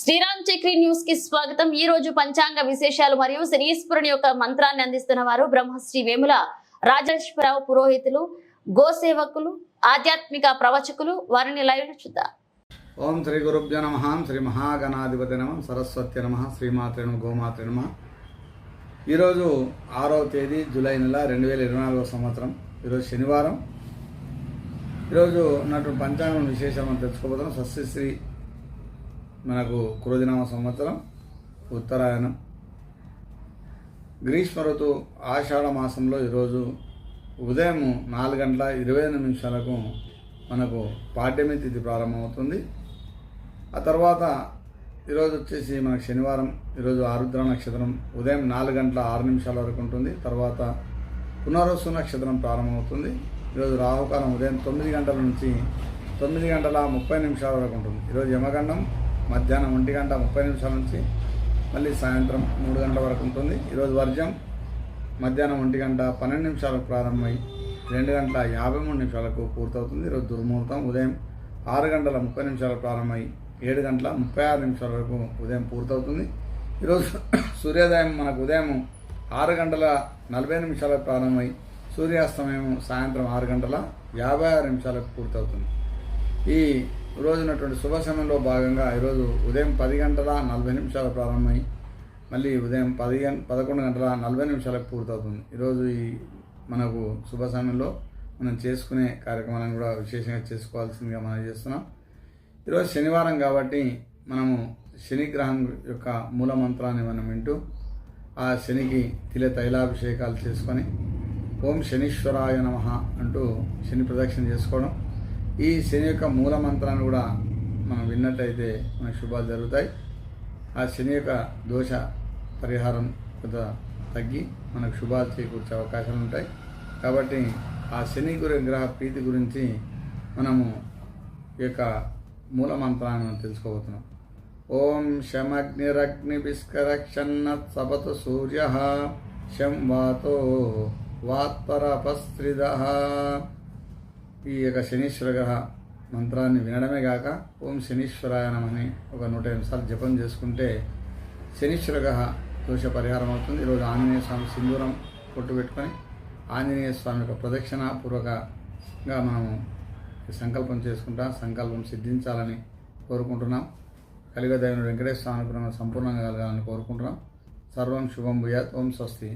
శ్రీరామ్ చక్రి న్యూస్కి స్వాగతం. ఈ రోజు పంచాంగ విశేషాలు మరియు శనీశ్వరుని యొక్క మంత్రాన్ని అందిస్తున్న వారు బ్రహ్మశ్రీ వేముల రాజేశ్వరరావు పురోహితులు గోసేవకులు ఆధ్యాత్మిక ప్రవచకులు. వారిని లైవ్ చూద్దాం. ఓం శ్రీ గురుభ్యో నమ. శ్రీ మహాగణాధిపతి నమ. సరస్వతి నమ. శ్రీమాత్రి నమ. గోమాత్రి నమ. ఈరోజు ఆరవ తేదీ జూలై నెల రెండు వేల ఇరవై నాలుగవ సంవత్సరం. ఈరోజు శనివారం. ఈరోజు ఉన్నటువంటి పంచాంగం విశేషం మనం తెలుసుకోబోతున్నాం. సస్యశ్రీ మనకు క్రోధినామ సంవత్సరం ఉత్తరాయణం. గ్రీష్మ ఋతు ఆషాఢ మాసంలో ఈరోజు ఉదయం నాలుగు గంటల ఇరవై ఐదు నిమిషాలకు మనకు పాడ్యమి తిథి ప్రారంభమవుతుంది. ఆ తర్వాత ఈరోజు వచ్చేసి మనకు శనివారం ఈరోజు ఆరుద్ర నక్షత్రం ఉదయం నాలుగు గంటల ఆరు నిమిషాల వరకు ఉంటుంది. తర్వాత పునరుసు నక్షత్రం ప్రారంభమవుతుంది. ఈరోజు రాహుకాలం ఉదయం తొమ్మిది గంటల నుంచి తొమ్మిది గంటల ముప్పై నిమిషాల వరకు ఉంటుంది. ఈరోజు యమగండం మధ్యాహ్నం ఒంటి గంట ముప్పై నిమిషాల నుంచి మళ్ళీ సాయంత్రం మూడు గంటల వరకు ఉంటుంది. ఈరోజు వర్జం మధ్యాహ్నం ఒంటి గంట పన్నెండు నిమిషాలకు ప్రారంభమై రెండు గంటల యాభై మూడు నిమిషాలకు పూర్తవుతుంది. ఈరోజు దుర్ముహూర్తం ఉదయం ఆరు గంటల ముప్పై నిమిషాలకు ప్రారంభమై ఏడు గంటల ముప్పై ఆరు నిమిషాల వరకు ఉదయం పూర్తవుతుంది. ఈరోజు సూర్యోదయం మనకు ఉదయం ఆరు గంటల నలభై నిమిషాలకు ప్రారంభమై సూర్యాస్తమయం సాయంత్రం ఆరు గంటల యాభై ఆరు నిమిషాలకు పూర్తవుతుంది. ఈ రోజునటువంటి శుభ సమయంలో భాగంగా ఈరోజు ఉదయం పది గంటల నలభై నిమిషాల ప్రారంభమై మళ్ళీ ఉదయం పది గంట పదకొండు గంటల నలభై నిమిషాలకు పూర్తవుతుంది. ఈరోజు ఈ మనకు శుభ సమయంలో మనం చేసుకునే కార్యక్రమాలను కూడా విశేషంగా చేసుకోవాల్సిందిగా మనం చేస్తున్నాం. ఈరోజు శనివారం కాబట్టి మనము శని గ్రహం యొక్క మూల మంత్రాన్ని మనం వింటూ ఆ శనికి తిల తైలాభిషేకాలు చేసుకొని ఓం శనీశ్వరాయ నమ అంటూ శని ప్రదక్షిణ చేసుకోవడం. ఈ శని యొక్క మూల మంత్రాన్ని కూడా మనం విన్నట్టయితే మన శుభాలు జరుగుతాయి. ఆ శని యొక్క దోష పరిహారం కొంత తగ్గి మనకు శుభాలు చేకూర్చే అవకాశాలు ఉంటాయి. కాబట్టి ఆ శని గురి గ్రహ ప్రీతి గురించి మనము ఈ యొక్క మూల మంత్రాన్ని తెలుసుకోబోతున్నాం. ఓం శమగ్నిరగ్నిభిస్కరక్షన్న సపతు సూర్య శం వాతో వాత్పరపస్త్రిద ఈ యొక్క శనీశ్వర గ్రహ మంత్రాన్ని వినడమే కాక ఓం శనీశ్వరాయనమని ఒక నూట ఎనిమిది సార్లు జపం చేసుకుంటే శనీశ్వర గ్రహ దోష పరిహారం అవుతుంది. ఈరోజు ఆంజనేయ స్వామి సింధూరం కొట్టు పెట్టుకొని ఆంజనేయ స్వామి యొక్క ప్రదక్షిణాపూర్వకంగా మనము సంకల్పం చేసుకుంటాం సంకల్పం సిద్ధించాలని కోరుకుంటున్నాం. కలిగదైన వెంకటేశ్వర స్వామి అనుగ్రహం సంపూర్ణంగా కలగాలని కోరుకుంటున్నాం. సర్వం శుభం భూయాత్ ఓం స్వస్తి.